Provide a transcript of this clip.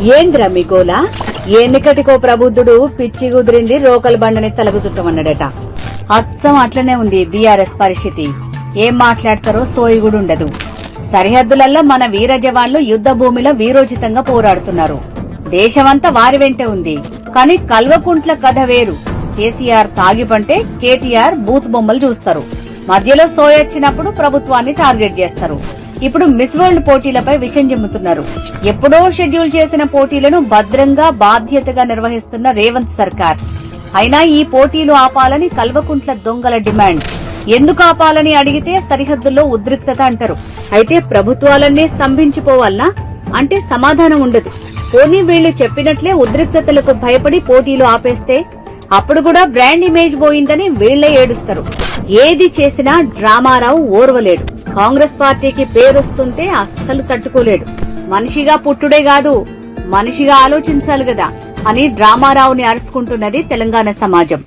ఏంద్రా మీ గోలా? ఎన్నికటికో ప్రబుద్ధుడు పిచ్చి కుదిరింది రోకల బండని తలగుచుట్టమన్నాడట. అచ్చం అట్లనే ఉంది బీఆర్ఎస్ పరిస్థితి. ఏం మాట్లాడతారో సోయిగుడుండదు. సరిహద్దులలో మన వీర జవాన్లు యుద్ధ భూమిలో వీరోచితంగా పోరాడుతున్నారు. దేశమంతా వారి వెంటే ఉంది. కానీ కల్వకుంట్ల కథ వేరు. కేసీఆర్ తాగిపంటే కేటీఆర్ బూత్ బొమ్మలు చూస్తారు. మధ్యలో సోయొచ్చినప్పుడు ప్రభుత్వాన్ని టార్గెట్ చేస్తారు. ఇప్పుడు మిస్ వరల్డ్ పోటీలపై విషయం చెమ్ముతున్నారు ఎప్పుడో షెడ్యూల్ చేసిన పోటీలను భద్రంగా బాధ్యతగా నిర్వహిస్తున్న రేవంత్ సర్కార్. అయినా ఈ పోటీలు ఆపాలని కల్వకుంట్ల దొంగల డిమాండ్. ఎందుకు ఆపాలని అడిగితే సరిహద్దుల్లో ఉద్రిక్తత అంటారు. అయితే ప్రభుత్వాలన్నీ స్తంభించిపోవాలనా? అంటే సమాధానం ఉండదు. పోనీ వీళ్ళు చెప్పినట్లే ఉద్రిక్తతలకు భయపడి పోటీలు ఆపేస్తే అప్పుడు కూడా బ్రాండ్ ఇమేజ్ పోయిందని వీళ్ళే ఏడుస్తారు. ఏది చేసినా డ్రామారావు ఓర్వలేడు. కాంగ్రెస్ పార్టీకి పేరొస్తుంటే అస్సలు తట్టుకోలేడు. మనిషిగా పుట్టుడే కాదు మనిషిగా ఆలోచించాలి కదా అని డ్రామారావుని అరుచుకుంటున్నది తెలంగాణ సమాజం.